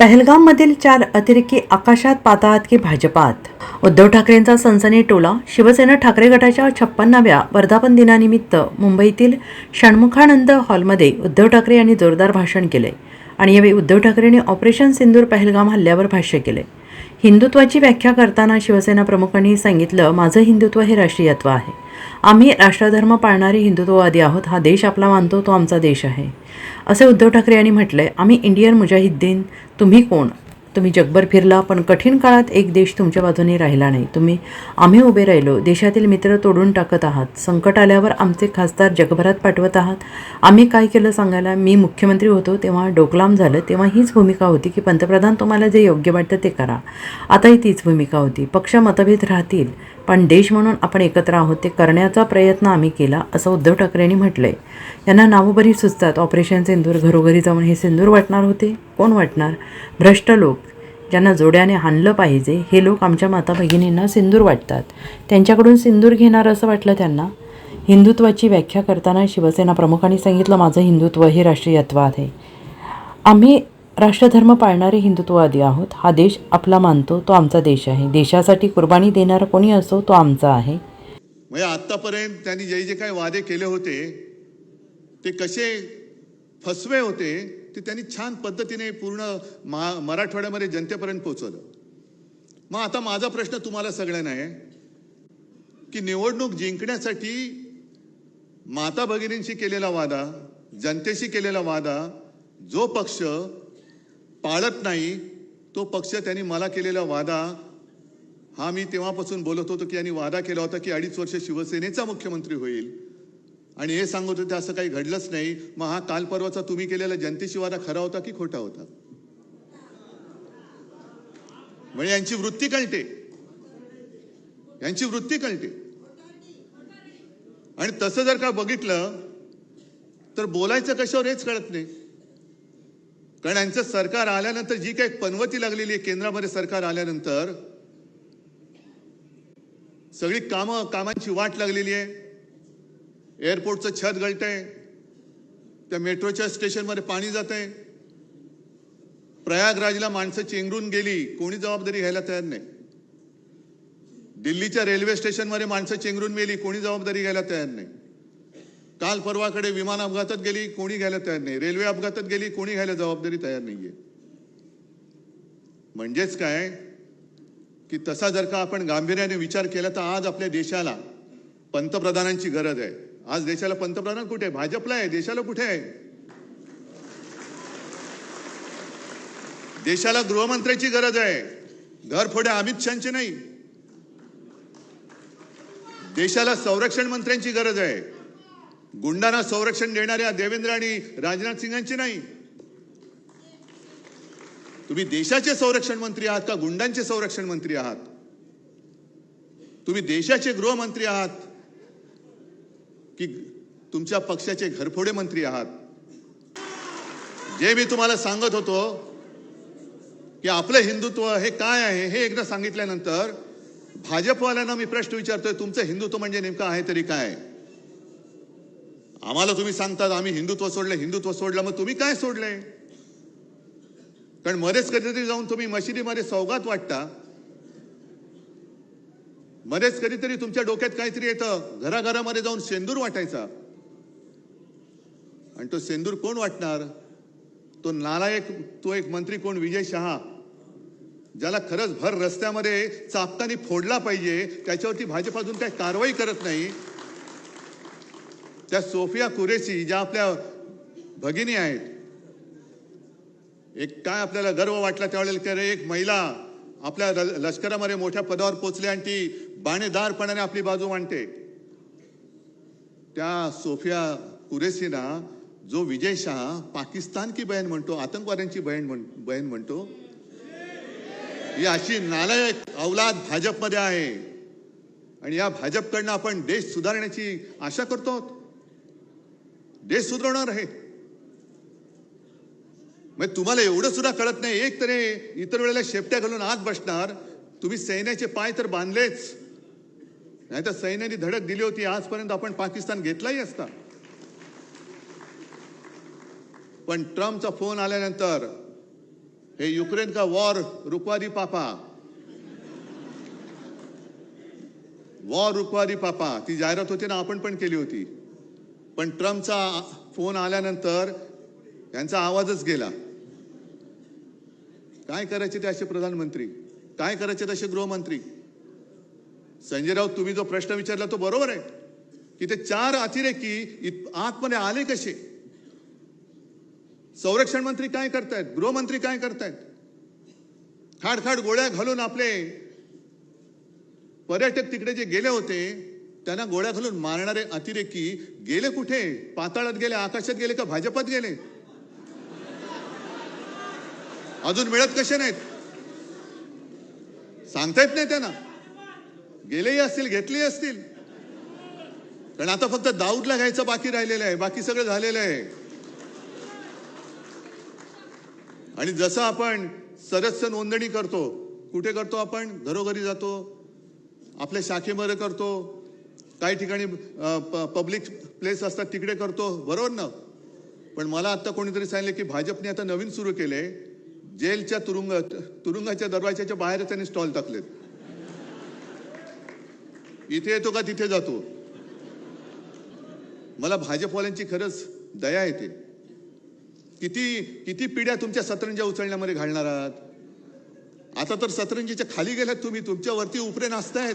पहलगाममधील चार अतिरेकी आकाशात पातात की भाजपात? उद्धव ठाकरेंचा सनसनी टोला शिवसेना ठाकरे गटाच्या छप्पन्नाव्या वर्धापन दिनानिमित्त मुंबईतील षण्मुखानंद हॉलमध्ये उद्धव ठाकरे यांनी जोरदार भाषण केले आणि यावेळी उद्धव ठाकरेंनी ऑपरेशन सिंदूर पहलगाम हल्ल्यावर भाष्य केले. हिंदुत्वाची व्याख्या करताना शिवसेना प्रमुखांनी सांगितलं माझं हिंदुत्व हे राष्ट्रीयत्व आहे. आम्ही राष्ट्रधर्म पाळणारे हिंदुत्ववादी आहोत. हा देश आपला मानतो तो आमचा देश आहे. असे उद्धव ठाकरे यांनी म्हटलंय आम्ही इंडियन मुजाहिद्दीन. तुम्ही कोण? तुम्ही जगभर फिरला पण कठीण काळात एक देश तुमच्या बाजूने राहिला नाही. तुम्ही आम्ही उभे राहिलो. देशातील मित्र तोडून टाकत आहात. संकट आल्यावर आमचे खासदार जगभरात पाठवत आहात. आम्ही काय केलं सांगायला? मी मुख्यमंत्री होतो तेव्हा डोकलाम झालं. तेव्हा हीच भूमिका होती की पंतप्रधान तुम्हाला जे योग्य वाटतं ते करा. आताही तीच भूमिका होती. पक्ष मतभेद राहतील. पण देश म्हणून आपण एकत्र आहोत ते करण्याचा प्रयत्न आम्ही केला असं उद्धव ठाकरेंनी म्हटलं म्हटलंय. यांना नावं बरी सुचतात ऑपरेशन सिंदूर घरोघरी जाऊन हे सिंदूर वाटणार होते? कोण वाटणार? भ्रष्ट लोक ज्यांना जोड्याने हाणलं पाहिजे हे लोक आमच्या माता भगिनींना सिंदूर वाटतात. त्यांच्याकडून सिंदूर घेणार असं वाटलं त्यांना? हिंदुत्वाची व्याख्या करताना शिवसेना प्रमुखांनी सांगितलं माझं हिंदुत्व हे राष्ट्रीयत्व आहे. आम्ही राष्ट्रधर्म पाळणारे हिंदुत्ववादी आहोत. हा देश आपला मानतो तो आमचा देश आहे. देशासाठी कुर्बानी देणारा कोणी असो तो आमचा आहे. म्हणजे आत्तापर्यंत त्यांनी जे जे काही वादे केले होते ते कसे फसवे होते ते त्यांनी छान पद्धतीने पूर्ण मा मराठवाड्यामध्ये जनतेपर्यंत पोहोचवलं. मग आता माझा प्रश्न तुम्हाला सगळ्यांना आहे की निवडणूक जिंकण्यासाठी माता भगिनींशी केलेला वादा जनतेशी केलेला वादा जो पक्ष पाळत नाही तो पक्ष त्यांनी मला केलेला वादा हा मी तेव्हापासून बोलत होतो की यांनी वादा केला होता की अडीच वर्ष शिवसेनेचा मुख्यमंत्री होईल. आणि हे सांगत होते असं काही घडलंच नाही. मग हा काल परवाचा तुम्ही केलेला जनतेशी वादा खरा होता की खोटा होता? म्हणजे यांची वृत्ती कळते. यांची वृत्ती कळते. आणि तसं जर का बघितलं तर बोलायचं कशावर हेच कळत नाही. कारण यांचं सरकार आल्यानंतर जी काही पनवती लागलेली आहे केंद्रामध्ये सरकार आल्यानंतर सगळी कामं कामांची वाट लागलेली आहे. एअरपोर्टचं छत गळतंय. त्या मेट्रोच्या स्टेशनमध्ये पाणी जात आहे प्रयागराजला माणसं चेंगरून गेली. कोणी जबाबदारी घ्यायला तयार नाही. दिल्लीच्या रेल्वे स्टेशनमध्ये माणसं चेंगरून मेली. कोणी जबाबदारी घ्यायला तयार नाही. काल परवाकडे विमान अपघातात गेली कोणी घ्यायला तयार नाही. रेल्वे अपघातात गेली कोणी घ्यायला जबाबदारी तयार नाहीये. म्हणजेच काय? की तसा जर का आपण गांभीर्याने विचार केला तर आज आपल्या देशाला पंतप्रधानांची गरज आहे. आज देशाला पंतप्रधान कुठे आहे? भाजपला आहे. देशाला कुठे आहे? देशाला गृहमंत्र्याची गरज आहे. घरफोड्या अमित शहाची नाही. देशाला संरक्षण मंत्र्यांची गरज आहे. गुंडांना संरक्षण देणाऱ्या देवेंद्र आणि राजनाथ सिंगांची नाही. तुम्ही देशाचे संरक्षण मंत्री आहात का गुंडांचे संरक्षण मंत्री आहात? तुम्ही देशाचे गृहमंत्री आहात की तुमच्या पक्षाचे घरफोडे मंत्री आहात? जे मी तुम्हाला सांगत होतो की आपलं हिंदुत्व हे काय आहे हे एकदा सांगितल्यानंतर भाजपवाल्यांना मी प्रश्न विचारतोय तुमचं हिंदुत्व म्हणजे नेमकं आहे तरी काय? आम्हाला तुम्ही सांगतात आम्ही हिंदुत्व सोडलं हिंदुत्व सोडलं मग तुम्ही काय सोडलंय? कारण मध्येच कधीतरी जाऊन तुम्ही मशिदीमध्ये सौगात वाटता. मध्येच कधीतरी तुमच्या डोक्यात काहीतरी येतं घराघरामध्ये जाऊन सेंदूर वाटायचा. आणि तो सेंदूर कोण वाटणार? तो नालायक तो एक मंत्री कोण? विजय शहा. ज्याला खरंच भर रस्त्यामध्ये चापतानी फोडला पाहिजे त्याच्यावरती भाजप अजून काही कारवाई करत नाही. त्या सोफिया कुरेशी ज्या आपल्या भगिनी आहेत. एक काय आपल्याला गर्व वाटला त्यावेळेला की अरे एक महिला आपल्या ल- लष्करामध्ये मोठ्या पदावर पोचली आणि ती बाणेदारपणाने आपली बाजू मांडते. त्या सोफिया कुरेशीना जो विजय शाह पाकिस्तान की बहीण म्हणतो आतंकवाद्यांची बहीण म्हण बहीण म्हणतो ही अशी नालायक अवलाद भाजपमध्ये आहे. आणि या भाजपकडनं आपण देश सुधारण्याची आशा करतो देश सुधारणार आहे मग तुम्हाला एवढं सुद्धा कळत नाही एक तरी इतर वेळेला शेपट्या घालून आत बसणार. तुम्ही सैन्याचे पाय तर बांधलेच. नाही तर सैन्याने धडक दिली होती आजपर्यंत आपण पाकिस्तान घेतलाही असता. पण ट्रम्पचा फोन आल्यानंतर हे युक्रेन का वॉर? रुकवादी पापा. वॉर रुकवादी पापा. ती जाहिरात होती ना आपण पण केली होती. पण ट्रम्पचा फोन आल्यानंतर यांचा आवाजच गेला. काय करायचे ते असे प्रधानमंत्री? काय करायचे तसे गृहमंत्री? संजय राऊत तुम्ही जो प्रश्न विचारला तो बरोबर आहे. की ते चार अतिरेकी इत- आतमध्ये आले कसे? संरक्षण मंत्री काय करतायत? गृहमंत्री काय करतायत? खाड खाड गोळ्या घालून आपले पर्यटक तिकडे जे गेले होते त्यांना गोळ्या घालून मारणारे अतिरेकी गेले कुठे? पाताळात गेले आकाशात गेले का भाजपात गेले? अजून मिळत कसे नाहीत? सांगता येत नाही त्यांना. गेलेही असतील घेतलेही असतील. कारण आता फक्त दाऊदला घ्यायचं बाकी राहिलेलं आहे. बाकी सगळं झालेलं आहे. आणि जसं आपण सदस्य नोंदणी करतो कुठे करतो आपण? घरोघरी जातो. आपल्या शाखेमध्ये करतो. काही ठिकाणी पब्लिक प्लेस असतात तिकडे करतो. बरोबर ना? पण मला आता कोणीतरी सांगितलं की भाजपने आता नवीन सुरू केले जेलच्या तुरुंग तुरुंगाच्या दरवाजाच्या बाहेर त्यांनी स्टॉल टाकलेत. इथे येतो का तिथे जातो. मला भाजपवाल्यांची खरंच दया येते. किती किती पिढ्या तुमच्या सतरंजा उचलण्यामध्ये घालणार आहात? आता तर सतरंजीच्या खाली गेल्यात तुम्ही. तुमच्यावरती उपरे नाचतायत.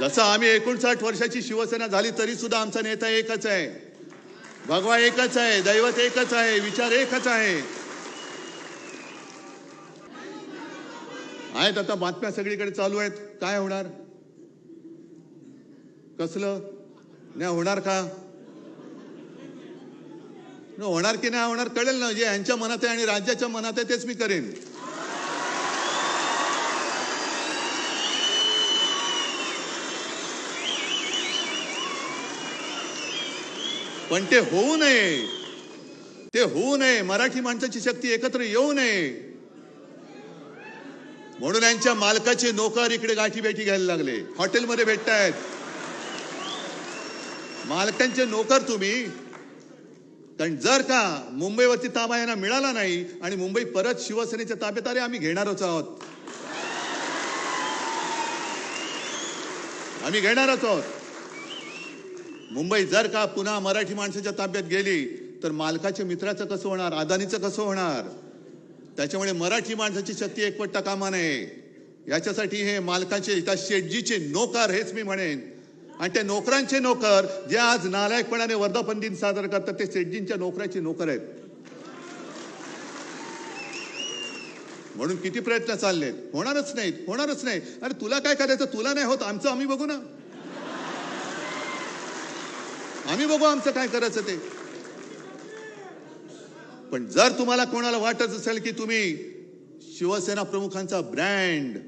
जसं आम्ही एकोणसाठ वर्षाची शिवसेना झाली तरी सुद्धा आमचा नेता एकच आहे. भगवा एकच आहे दैवत एकच आहे विचार एकच आहे. आहेत आता बातम्या सगळीकडे चालू आहेत. काय होणार? कसलं? नाही होणार का? न होणार की नाही होणार कळेल ना. जे यांच्या मनात आहे आणि राज्याच्या मनात आहे तेच मी करेन. पण ते होऊ नये. ते होऊ नये. मराठी माणसाची शक्ती एकत्र येऊ नये. म्हणून यांच्या मालकाचे नोकर इकडे गाठी भेटी घ्यायला लागले. हॉटेलमध्ये भेटतायत. मालकांचे नोकर तुम्ही. कारण जर का मुंबईवरती ताबा यांना मिळाला नाही आणि मुंबई परत शिवसेनेच्या ताब्यात आले आम्ही घेणारच आहोत. आम्ही घेणारच आहोत. मुंबई जर का पुन्हा मराठी माणसाच्या ताब्यात गेली तर मालकाच्या मित्राचं कसं होणार अदानीचं कसं होणार? त्याच्यामुळे मराठी माणसाची शक्ती एकवटता कामा नये. याच्यासाठी हे मालकाचे त्या शेटजीचे नोकर हेच मी म्हणेन. आणि त्या नोकरांचे नोकर जे आज नालायकपणाने वर्धापन दिन साजरा करतात ते शेटजींच्या नोकराचे नोकर आहेत. म्हणून किती प्रयत्न चाललेत? होणारच नाहीत होणारच नाही अरे तुला काय करायचं? तुला नाही होत आमचं आम्ही बघू ना. आम्ही बघू आमचं काय करायचं ते. पण जर तुम्हाला कोणाला वाटत असेल की तुम्ही शिवसेना प्रमुखांचा ब्रँड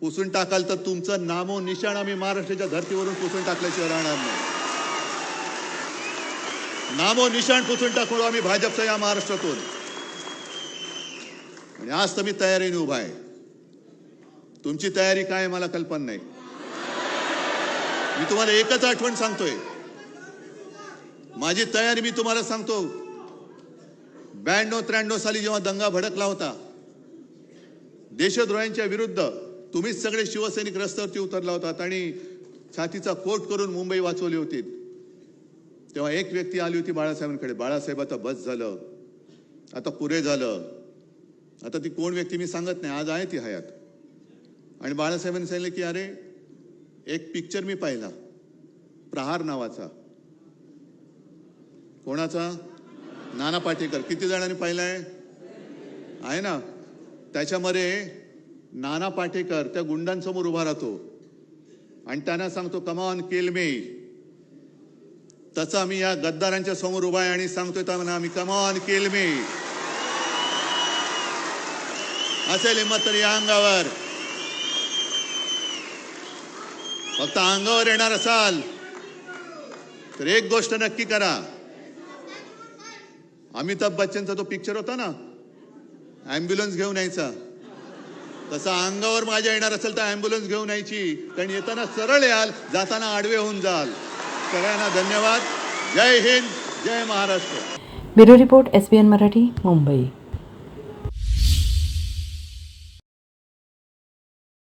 पुसून टाकाल तर तुमचं नामो निशाण आम्ही महाराष्ट्राच्या धर्तीवरून पुसून टाकल्याशिवाय राहणार नाही. नामो निशाण पुसून टाकू आम्ही भाजपचा या महाराष्ट्रातून. आणि आज तर मी तयारीने उभा आहे. तुमची तयारी काय मला कल्पना नाही. मी तुम्हाला एकच आठवण सांगतोय. माझी तयारी मी तुम्हाला सांगतो. ब्याण्णव त्र्याण्णव साली जेव्हा दंगा भडकला होता देशद्रोह्यांच्या विरुद्ध तुम्हीच सगळे शिवसैनिक रस्त्यावरती उतरला होतात आणि छातीचा कोट करून मुंबई वाचवली होती. तेव्हा एक व्यक्ती आली होती बाळासाहेबांकडे. बाळासाहेब आता बस झालं. आता पुरे झालं. आता ती कोण व्यक्ती मी सांगत नाही. आज आहे ती हयात. आणि बाळासाहेबांनी सांगितलं की अरे एक पिक्चर मी पाहिला. प्रहार नावाचा. कोणाचा? नाना पाटेकर. किती जणांनी पाहिलाय? आहे ना? त्याच्यामध्ये नाना पाटेकर त्या गुंडांसमोर उभा राहतो. आणि त्यांना सांगतो कमान केल मे तसं आम्ही या गद्दारांच्या समोर उभा आहे आणि सांगतोय त्यांना आम्ही कमान केल मे असेल हिंमत तर या अंगावर. फक्त अंगावर येणार असाल. तर एक गोष्ट नक्की करा. अमिताभ बच्चनचा तो पिक्चर होता ना? ॲम्ब्युलन्स घेऊन यायचा. तसा अंगावर माझ्या येणार असेल तर ॲम्ब्युलन्स घेऊन यायची. कारण येताना सरळ याल जाताना आडवे होऊन जाल. सगळ्यांना धन्यवाद. जय हिंद जय Maharashtra. Bureau report S B N Marathi Mumbai.